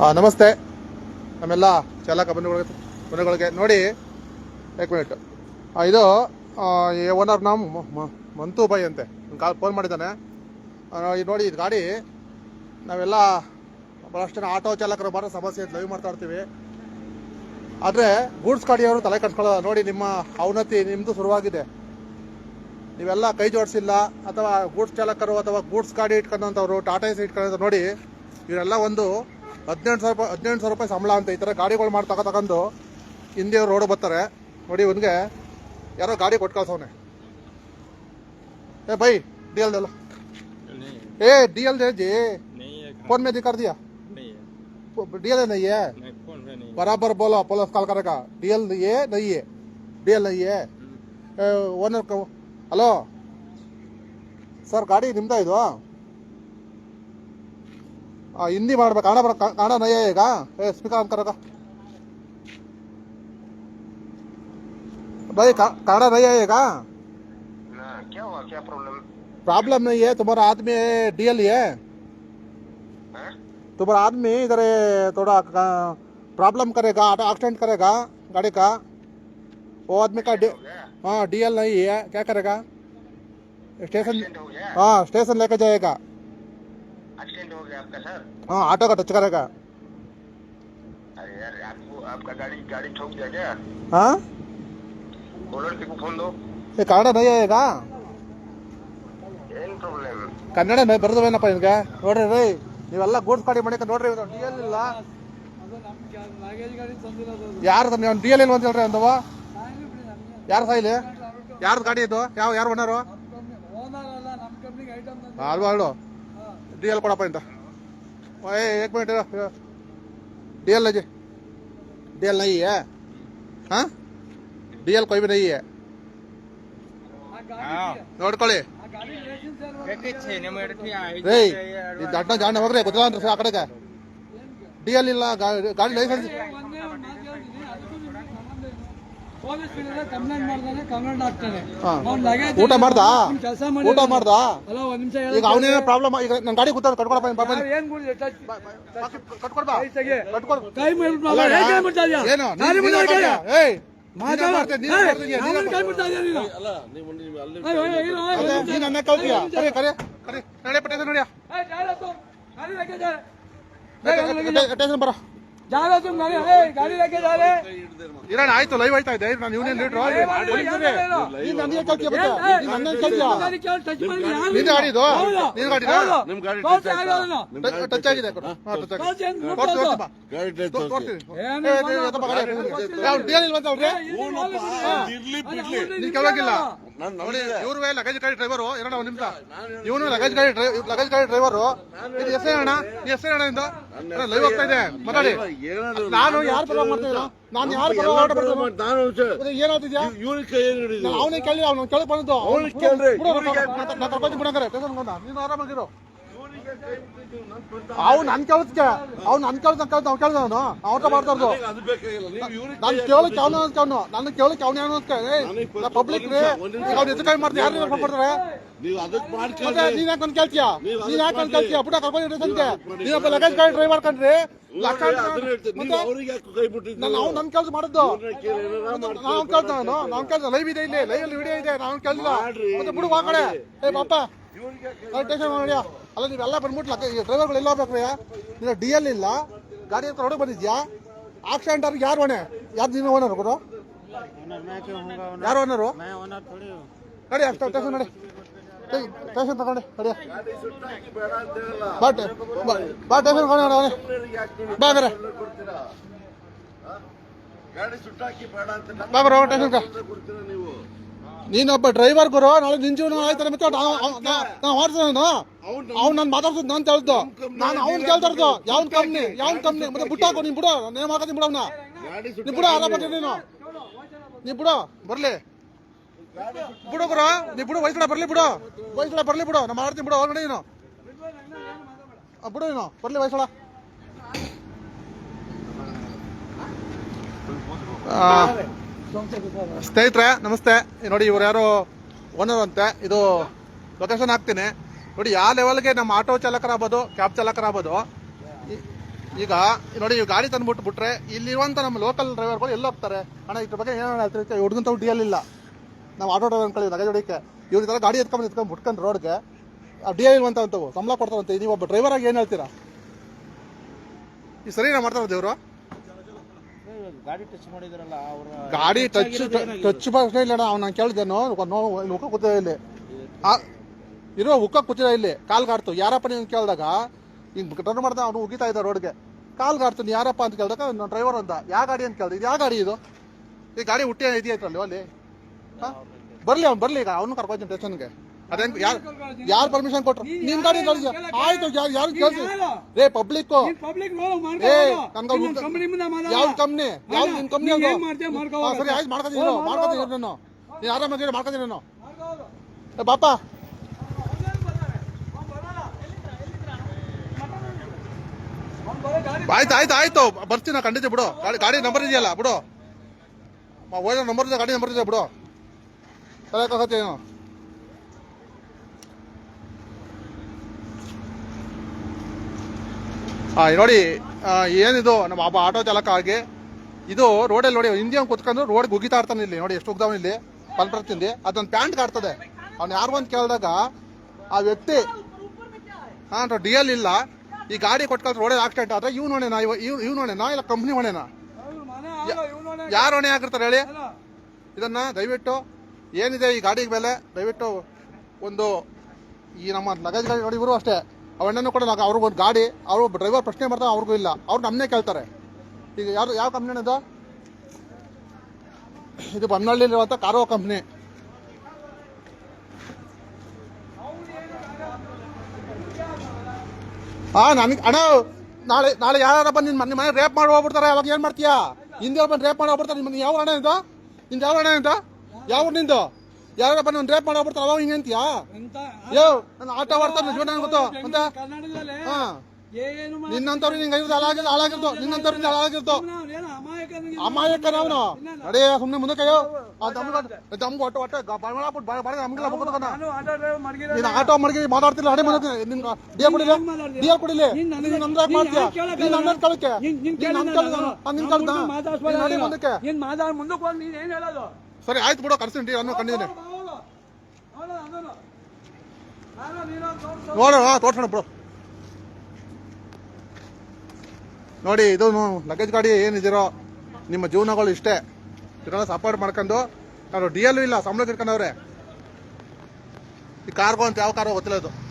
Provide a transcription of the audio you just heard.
ನಮಸ್ತೆ. ನಮ್ಮೆಲ್ಲ ಚಾಲಕ ಬಂಧುಗಳಿಗೆ ಬಂಧುಗಳಿಗೆ ನೋಡಿ, ಏಕ್ ಮಿನಿಟ್. ಇದು ಓನರ್ ನಾಮ್ ಮ- ಮ- ಮಂತು ಬೈ ಅಂತೆ. ಕಾಲ್ ಫೋನ್ ಮಾಡಿದ್ದಾನೆ. ನೋಡಿ ಇದು ಗಾಡಿ, ನಾವೆಲ್ಲ ಭಾಳಷ್ಟು ಜನ ಆಟೋ ಚಾಲಕರು ಬರೋ ಸಮಸ್ಯೆ ಲೈವ್ ಮಾಡ್ತಾ ಇರ್ತೀವಿ. ಆದರೆ, ಗೂಡ್ಸ್ ಗಾಡಿಯವರು ತಲೆ ಕಟ್ಕೊಳ್ಳೋಲ್ಲ ನೋಡಿ, ನಿಮ್ಮ ಅವನತಿ ನಿಮ್ಮದು ಶುರುವಾಗಿದೆ. ನೀವೆಲ್ಲ ಕೈ ಜೋಡಿಸಿಲ್ಲ, ಅಥವಾ ಗೂಡ್ಸ್ ಚಾಲಕರು ಅಥವಾ ಗೂಡ್ಸ್ ಗಾಡಿ ಇಟ್ಕೊಂಡಂಥವ್ರು, ಟಾಟಾ ಇಟ್ಕೊಂಡಂಥ ನೋಡಿ, ಇವರೆಲ್ಲ ಒಂದು ಹದಿನೆಂಟು ಸಾವಿರ ರೂಪಾಯಿ ಹದಿನೆಂಟು ಸಾವಿರ ರೂಪಾಯಿ ಸಂಬಳ ಅಂತ ಈ ಥರ ಗಾಡಿಗಳು ಮಾಡಿ ತಗೋ ತಗೊಂಡು ಹಿಂದೆ ರೋಡ್ ಬರ್ತಾರೆ ನೋಡಿ ಇವನಿಗೆ ಯಾರೋ ಗಾಡಿ ಕೊಟ್ಟು ಕಳ್ಸವನೆ ए भाई डीएल दे लो नहीं ए डीएल दे जी नहीं है फोन में दिखा दिया नहीं है डीएल नहीं है नहीं फोन पे नहीं बराबर बोलो पुलिस कॉल करेगा डीएल ये नहीं है डीएल नहीं है ಓನರ್ ಹಲೋ ಸರ್ ಗಾಡಿ ನಿಮ್ದ ಇದು ಆ, ಹಿಂದಿ ಮಾಡ್ಬೇಕು ಕನ್ನಡ ಬರ ಕನ್ನಡ ನಯ್ಯ ಈಗ ಏ ಸ್ಪೀಕರ್ ಆನ್ ಕರಗ भाई का- कन्नड़ा नहीं आएगा ना क्या हुआ क्या प्रॉब्लम प्रॉब्लम नहीं है तुम्हारा आदमी डीएल है है तुम्हारा आदमी इधर ये थोड़ा प्रॉब्लम करेगा ऑटो एक्सीडेंट करेगा गाड़ी का वो आदमी का डी- हो गया हाँ डीएल नहीं है क्या करेगा स्टेशन एक्सीडेंट हो गया हाँ स्टेशन लेके जाएगा एक्सीडेंट हो गया आपका सर हाँ ऑटो का टच करेगा अरे यार आपको आपका गाड़ी गाड़ी ठोक दिया क्या हाँ फोन दो ये ಪ್ರಾಬ್ಲಮ್ ಕನ್ನಡ ನೈ ಬರೋದವೇನಪ್ಪ ನಿನ್ಗೆ? ನೋಡ್ರಿ ರೀ ನೀವೆಲ್ಲ ಗೂಡ್ಸ್ ಗಾಡಿ ಮಾಡ್ಕೊಂಡು ನೋಡ್ರಿ ಡಿ ಎಲ್ ಇಲ್ಲ. ಯಾರು ಡಿ ಎಲ್ ಇಲ್ಲ ಅಂತ ಹೇಳ್ರಿ ಅಂದವ? ಯಾರು ಸಾಯಿಲಿ? ಯಾರ್ದು ಗಾಡಿ ಇದು? ಯಾವ ಯಾರು ಓನರು ಅಲ್ವಾ ಅಲ್ವಾ. ಡಿ ಎಲ್ ಕೊಡಪ್ಪ ಇಂತ ಏ ಏಕ್ minute D L ಅಜಿ D L ನೈ है हाँ ಡಿ ಎಲ್ कोई भी नहीं है हाँ ನೋಡ್ಕೊಳ್ಳಿ कहते छे नंबर थी आई ರೇ ಈ ದಡ್ಡ ಜಾಣ ಹೋಗ್ರಿ ಗೊತ್ತಿಲ್ಲ ಅಂದ್ರೆ ಆ ಕಡೆಗೆ ಡಿ ಎಲ್ ಇಲ್ಲ ಗಾ- ಗಾಡಿ ಲೈಸೆನ್ಸ್ ಊಟ ಮಾಡ್ದಾ? ಕೆಲಸ ಊಟ ಮಾಡ್ದಾ? ಅಲ್ಲ ಒಂದ್ ನಿಮಿಷ ಈಗ ಅವನೇನೋ ಪ್ರಾಬ್ಲಮ್ ಈಗ ನನ್ನ ಗಾಡಿ ಕೂತ ಕಟ್ಕೊಡಪ್ಪ ಪಾಪ ಏನ್ ಬರ ಜಾಗ ತುಂಬ ಗಾಡಿ ಜಾಗ. ಇರೋಣ ಆಯ್ತು ಲೈವ್ ಆಯ್ತಾ ಇದೆ ನಾನು ಯೂನಿಯನ್ ಲೀಡ್ರು? ನೀನ್ ನನ್ನ ಕಲ್ತೀಯ ನೀನ್ ನನ್ನ ಕಲ್ತೀಯ ಗಾಡಿ. ನಿಮ್ ಗಾಡಿ ಟಚ್ ಆಗಿದೆ ನೀನ್ ಕೇಳೋಗಿಲ್ಲ ನಾನ್ ಇವ್ರು ಲಗೇಜ್ ಗಾಡಿ ಡ್ರೈವರು ಇರೋಣ ನಿಮಿಷ ಇವನು ಲಗೇಜ್ ಗಾಡಿ ಲಗೇಜ್ ಗಾಡಿ ಡ್ರೈವರು ಇದು ಹೆಸರು ಅಣ್ಣ ಹೆಸರು ಅಣ್ಣ ಇಂದು ಲೈವ್ ಆಗ್ತಾ ಇದೆ. ಮಾತಾಡಿ. ಏನಾದ್ರು ನಾನು ಯಾರು ಪರವಾಗಿ ಮಾಡ್ತಿದ್ದೀರಾ ನಾನು ಯಾರ್ ಮಾಡ್ತೀನಿ ಏನಾಗ್ತಿದ್ಯಾ ಕೈ ಏನ್ ಅವನೇ ಕೇಳಿ ಅವ್ನು ಕೇಳಿ ಬಂದು ಅವ್ನಿಗೆ ಕೇಳ್ರಿ. ಕರ್ಕೊಂಡು ಬಿಡಂಗಾರೆ. ನೀನು ಆರಾಮಾಗಿರು. ಅವ್ನು ನನ್ ಕೇಳಿದ್ಕೆ ಅವ್ನು ನನ್ ಕೇಳ್ದ ಕೇಳ್ದ ಅವ್ನು ಕೇಳ್ದ ಅವನು. ಅವ್ಟ ಮಾಡ್ತಾರ್ದು ನಾನು ಕೇಳಕ್ಕೆ ಅವನು ಅವನು ನನ್ನ ಕೇಳಕ್ಕೆ ಅವನೇ ಏನು ಫಸ್ಟ್ ಪಬ್ಲಿಕ್ ರೀ. ಅವ್ನು ಎದ್ದು ಕೈ ಮಾಡ್ತಾರೆ ಯಾರು ಫೋನ್ ಮಾಡ್ತಾರೆ ನೀನು ಯಾಕೆ ಒಂದು ಕೇಳ್ತೀಯ? ನೀನ್ ಯಾಕೆ ಒಂದು ಅದಕ್ಕೆ ಕೇಳ್ತೀಯ? ಪುಟ ಕರ್ಕೊಂಡು ಮಾಡಿ. ನೀನೊಬ್ಬ ಲಗೇಜ್ ಗಾಡಿ ಡ್ರೈವರ್ ಹೇಳ್ತೀನಿ. ನೀವು ನಾನು ನನ್ನ ಕೆಲಸ ಮಾಡಿದ್ದು. ನಾವು ಕೇಳ್ದ ನಾನು. ನಾವು ಕೇಳ್ದ ಲೈವ್ ಇದೆ ಇಲ್ಲಿ. ಲೈವ್ ಅಲ್ಲಿ ವಿಡಿಯೋ ಇದೆ. ನಾನು ಕೇಳಿಲ್ಲ ಒಂದು ಮತ್ತೆ ಬಿಡು ಆ ಕಡೆ. ಏ ಪಾಪ ಮಾಡಿಯ ಅಲ್ಲ ನೀವೆಲ್ಲ ಬಂದ್ಬಿಟ್ಲ? ಡ್ರೈವರ್ಗಳು ಎಲ್ಲ ಹೋಗ್ಬೇಕ್ರಿ ನೀವು? ಡಿ ಎಲ್ ಇಲ್ಲ. ಗಾಡಿ ಹತ್ರ ಹೊರಗೆ ಬಂದಿದ್ಯಾ? ಆಕ್ಸಿಡೆಂಟ್ ಅವ್ರಿಗೆ ಯಾರು ಹೊಣೆ ಯಾರು ನಿಮ್ಮ ಓನರ್ ಗುರು ಯಾರು ಓನರು ನಡಿ ಅಷ್ಟು ಟೇಷನ್ ನಡಿ. ಟೇಷನ್ ತಗೊಂಡೆ ನಡಿ. ಬಟ್. ಬಾ ಟೇಷನ್ ನೀವು ಬಾ ಬೇರೆ ಗಾಡಿ ಸುಟ್ಟಾಕಿ ಬೇಡ ಅಂತ ಬಾ ಬರೋ ನೀವು? ನೀನೊಬ್ಬ ಡ್ರೈವರ್ ಗುರು ನಾಳೆ ನಿನ್ ಜೀವನ ಆಯ್ತಾರೆ ಮತ್ತೆ ನಾವು ನಾನು. ಅವ್ನು ನಾನು ಮಾತಾಡ್ಸೋದು ನಾನು ಕೇಳ್ದು. ನಾನು ಅವ್ನು ಕೇಳ್ತಾ ಇರೋದು. ಯಾವ್ನ್ ಕಂಪ್ನಿ ಯಾವ್ನ್ ಕಂಪ್ನಿ ಮತ್ತೆ ಬಿಟ್ಟಾಕು ನೀನ್ ಬಿಡು. ನೇಮ್ ಹಾಕೋತೀನಿ ಬಿಡು ಅವ್ನ. ನೀ ಬಿಡು ಆರಾಮಾಗಿ ನೀನು. ನೀ ಬಿಡು ಬರ್ಲಿ. ಬಿಡು ಗುರು ನೀ ಬಿಡು ವಯಸ್ಸಳ ಬರ್ಲಿ ಬಿಡು. ವಯಸ್ಸಳ ಬರ್ಲಿ ಬಿಡು. ನಾ ಮಾಡ್ತೀನಿ ಬಿಡು ಹೊರಗಡೆ ನೀನು. ಆ, ಬಿಡು ನೀನು. ಬರ್ಲಿ ವಯಸ್ಸಳ ಸ್ನೇಹಿತರೆ, ನಮಸ್ತೆ. ನೋಡಿ, ಇವ್ರು ಯಾರು ಓನರ್ ಅಂತೆ. ಇದು ಲೊಕೇಶನ್ ಹಾಕ್ತೀನಿ. ನೋಡಿ, ಯಾವ ಲೆವೆಲ್ಗೆ ನಮ್ಮ ಆಟೋ ಚಾಲಕರಾಗ್ಬೋದು ಕ್ಯಾಬ್ ಚಾಲಕರಾಗ್ಬೋದು ಈಗ, ನೋಡಿ ಇವ್ ಗಾಡಿ ತಂದ್ಬಿಟ್ಟು ಬಿಟ್ರೆ ಇಲ್ಲಿರುವಂತ ನಮ್ಮ ಲೋಕಲ್ ಡ್ರೈವರ್ಗಳು ಎಲ್ಲ ಹೋಗ್ತಾರೆ? ಅಣ್ಣ, ಇದ್ರ ಬಗ್ಗೆ ಏನೋ ಹೇಳ್ತಿರ್ತೀವಿ ಹುಡುಗನ್ ತಾವು ಡಿ ಎಲ್ ಇಲ್ಲ. ನಾವು ಆಟೋ ಡ್ರೈವರ್ ಅನ್ಕೊಳ್ಳಿ ಲಗೇಜ್ ಹೊಡಿಕೆ ಇವ್ರ ಗಾಡಿ ಎತ್ಕೊಂಡು ಎತ್ಕೊಂಡು ಮುಟ್ಕೊಂಡು ರೋಡ್ಗೆ ಡಿ ಎಲ್ ಅಂತವು ಸಂಬಳ ಕೊಡ್ತಾರಂತೆ. ನೀವು ಒಬ್ಬ ಡ್ರೈವರ್ ಆಗಿ ಏನು ಹೇಳ್ತೀರಾ? ಈ ಸರಿನಾ ಮಾಡ್ತಾರ ದೇವ್ರು ಗಾಡಿ ಟಚ್ ಮಾಡಿದ್ರಲ್ಲ ಅವರ ಗಾಡಿ ಟಚ್ ಟಚ್ ಪ್ರಶ್ನೆ ಇಲ್ಲ ಅಣ್ಣ ಅವ್ನು ನಾನು ಕೇಳಿದ್ದೇನು ನೋವು ಕೂತಿದೆ ಇಲ್ಲಿ. ಆ, ಇರೋ ಉಕ್ಕ ಕೂತಿದ ಇಲ್ಲಿ ಕಾಲ್ ಗಾಡ್ತು. ಯಾರಪ್ಪ ನೀನು ಕೇಳಿದಾಗ? ಹಿಂಗೆ ಟರ್ನ್ ಮಾಡ್ದ ಅವ್ನು ಉಗಿತಾ ಇದ್ದ ರೋಡ್ಗೆ ಕಾಲ್ ಗಾಡ್ತು ನೀ ಯಾರಪ್ಪ ಅಂತ ಕೇಳಿದಾಗ ನಾನು ಡ್ರೈವರ್ ಅಂತ. ಯಾವ ಗಾಡಿ ಅಂತ ಕೇಳ್ದೆ. ಇದು ಯಾವ ಗಾಡಿ ಇದು? ಈ ಗಾಡಿ ಹುಟ್ಟಿ ಇದೆಯೈತ್ರಲ್ಲ ಅಲ್ಲಿ? ಬರ್ಲಿ ಅವ್ನು ಬರ್ಲಿ ಈಗ ಅವ್ನು ಕರ್ಕೊಂಡು ಸ್ಟೇಷನ್ಗೆ ಅದೇನ್ ಯಾರು ಯಾರು ಪರ್ಮಿಷನ್ ಕೊಟ್ರು? ನಿಮ್ ಗಾಡಿ ಕಳಿಸ. ಆಯ್ತು ಯಾರು ಯಾರು? ಏ ರೇ ಪಬ್ಲಿಕ್ ಏ. ಯಾವ ಕಂಪ್ನಿ ಯಾವ ನಿನ್ ಕಂಪ್ನಿ. ಸರಿ ಆಯ್ತು ಮಾಡ್ಕೊತೀನಿ ಮಾಡ್ಕೊತೀನಿ. ನಾನು. ನೀನು ಆರಾಮಾಗಿ ಮಾಡ್ಕೊತೀನಿ ನಾನು. ಏ ಬಾಪ ಆಯ್ತು ಆಯ್ತು ಆಯ್ತು. ಬರ್ತೀನಿ ನಾ ಖಂಡಿತ ಬಿಡು. ಗಾಡಿ ಗಾಡಿ ನಂಬರ್ ಇದೆಯಲ್ಲ ಬಿಡು. ಓದೋ ನಂಬರ್ ಇದೆ ಗಾಡಿ ನಂಬರ್ ಇದೆ ಬಿಡು. ತಲೆ ಏನು? ನೋಡಿ ಏನಿದು ನಮ್ಮ ಒಬ್ಬ ಆಟೋ ಚಾಲಕ ಆಗಿ ಇದು ರೋಡಲ್ಲಿ ನೋಡಿ ಹಿಂದಿಯವ್ನು ಕುತ್ಕೊಂಡು ರೋಡ್ ಉಗಿತಾ ಇರ್ತಾನೆ ಇಲ್ಲಿ. ನೋಡಿ ಎಷ್ಟು ಉಗ್ದವನು ಇಲ್ಲಿ. ಪಲ್ಪ್ರತಿಂದಿ ಅದೊಂದು ಪ್ಯಾಂಟ್ ಕಾಡ್ತದೆ. ಅವ್ನು ಯಾರು ಅಂತ ಕೇಳಿದಾಗ ಆ ವ್ಯಕ್ತಿ ಹಾ ಡಿ ಎಲ್ ಇಲ್ಲ. ಈ ಗಾಡಿ ಕೊಟ್ಕೊಂಡು ರೋಡಲ್ಲಿ ಆಕ್ಸಿಡೆಂಟ್ ಆದ್ರೆ ಇವ್ ನೋಡೇನಾ ಇವ ಇವ್ ನೋಡೇನಾ ಇಲ್ಲ ಕಂಪ್ನಿ ಹೊಣೆನಾ? ಅವ್ನು ಇವ್ನು. ಯಾರು ಹೊಣೆ ಆಗಿರ್ತಾರೆ ಹೇಳಿ. ಇದನ್ನ ದಯವಿಟ್ಟು ಏನಿದೆ ಈ ಗಾಡಿಗೆ ಮೇಲೆ ದಯವಿಟ್ಟು ಒಂದು ಈ ನಮ್ಮ ಲಗೇಜ್ ಗಾಡಿ ನೋಡಿ ಇವರು ಅಷ್ಟೇ. ಅವಣ್ಣನ್ನು ಕೂಡ ನಾವು ಅವ್ರಿಗೆ ಒಂದು ಗಾಡಿ, ಅವರು ಡ್ರೈವರ್ ಪ್ರಶ್ನೆ ಮಾಡ್ತಾರೆ ಅವ್ರಿಗೂ ಇಲ್ಲ. ಅವ್ರು ನಮ್ಮನ್ನೇ ಕೇಳ್ತಾರೆ. ಈಗ ಯಾರು ಯಾವ ಕಂಪ್ನಿ ಇದು? ಇದು ಬನ್ನಳ್ಳಿಲಿರುವಂಥ ಕಾರೋ ಕಂಪ್ನಿ ಹಾ ನನಗೆ ಅಣ್ಣ, ನಾಳೆ ನಾಳೆ ಯಾರ ಬಂದು ನಿನ್ನ ನಿಮ್ಮ ಮನೆ ರೇಪ್ ಮಾಡಿ ಹೋಗ್ಬಿಡ್ತಾರೆ, ಅವಾಗ ಏನು ಮಾಡ್ತೀಯಾ? ಹಿಂದೆ ಬಂದು ರೇಪ್ ಮಾಡಿ ಹೋಗ್ಬಿಡ್ತಾರೆ ನಿಮ್ಮ ಯಾವ ಅಣ್ಣ ಇದು? ನಿಂದು ಯಾವ ಅಣ್ಣ ಇದು? ಯಾವ ನಿಂದು? ಯಾರ ನಾನು ರೇಪ್ ಮಾಡಿ ಹೋಗ್ಬಿಡ್ತಾರೆ ಅವಾಗ ಹಿಂಗೆ ಅಂತೀಯಾ? ಯೋ ನಾನು ಆಟ ಆಡ್ತಾನೆ ಜೀವನ ಗೊತ್ತು. ಅಂತ ಹಾ. ನಿನ್ನಂತವ್ರು ನಿಂಗೆ ಐದು ಹಾಳಾಗಿರ್ದು ಹಾಳಾಗಿರ್ದು ನಿನ್ನಂತವ್ರಿಂದ ಹಾಳಾಗಿರ್ದು ಅವ್ನು ಏನು ಅಮಾಯಕನಿಗೆ ಅಮಾಯಕನ ಅವನು. ನಡಿ ಸುಮ್ಮನೆ ಮುಂದಕ್ಕೆ ಅಯ್ಯೋ ತಮ್ಗೆ ಒಟ್ಟು ಒಟ್ಟು ಬಾಳ್ಬಿಟ್ಟು ಬಾಳ ಬಾಳ ನಮ್ಗೆಲ್ಲ ಮುಗಿದೋಣ ನಾನು ಆಟೋ ನೀನು ಮಡಗಿ ಮಾತಾಡ್ತಿಲ್ಲ ಅಡೇ ಬಂದ ನಿನ್ ಡಿಯರ್ ಕೊಡಿಲ್ಲ ಡಿಯರ್ ಕೊಡಿಲ್ಲ ನೀನು ನೀನ್ ನನಗೆ- ನಮ್ದಾಗ ಮಾಡ್ತೀಯ? ಕೇಳಕ್ಕೆ ನನ್ನ ಕಳಕ್ಕೆ. ನೀನ್- ನೀನ್ ನೀನ್ ಕೇಳಿದ ನನ್ ನಾನು. ಕಳ್ದ ನಾನು ನಿನ್ ಮುಂದೆ ನೀನು. ಮಾತಾಡ ನೀನ್ ಮಾತಾಡ್ ಮುಂದಕ್ಕೆ ಹೋಗಿ ನೀನು ಏನು ಹೇಳೋದು? ಸರಿ, ಆಯ್ತು ಬಿಡೋ ಕರ್ಸಿನಿ ಕಂಡಿದ್ದೀನಿ. ನಾನು ನೀನು ಅಂತ ನೋಡ್ತಾ- ನೋಡು ಹಾ ತೋರ್ಸೋಣ ಬಿಡು. ನೋಡಿ, ಇದು ಲಗೇಜ್ ಗಾಡಿ ಏನಿದ್ದೀರೋ ನಿಮ್ಮ ಜೀವನಗಳು ಇಷ್ಟೇ. ಇದನ್ನೆಲ್ಲ ಸಪೋರ್ಟ್ ಮಾಡ್ಕೊಂಡು ನಾನು ಡಿ ಎಲ್ಲೂ ಇಲ್ಲ ಸಂಬಳ ಇಟ್ಕೊಂಡವ್ರೆ. ಈ ಕಾರ್ಗೋ ಅಂತ ಯಾವ ಕಾರೋ ಗೊತ್ತಿಲ್ಲ ಇದು.